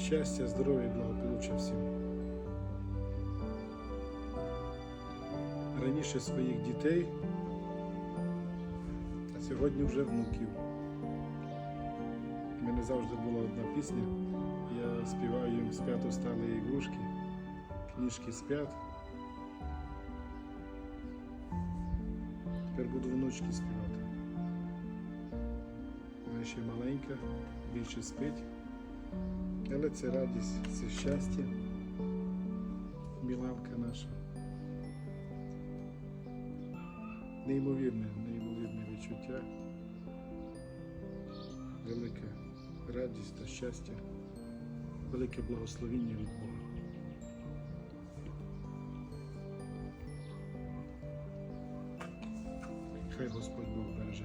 Щастя, здоров'я і благополуччя всім. Раніше своїх дітей, а сьогодні вже внуків. У мене завжди була одна пісня. Я співаю їм спят устали ігрушки, книжки спят. Тепер буду внучки співати. Вона ще маленька, більше спить. Але це радість, це щастя. Міланка наша. Неймовірне, неймовірне відчуття. Велика радість та щастя, велике благословіння від Бога. Хай Господь Бог береже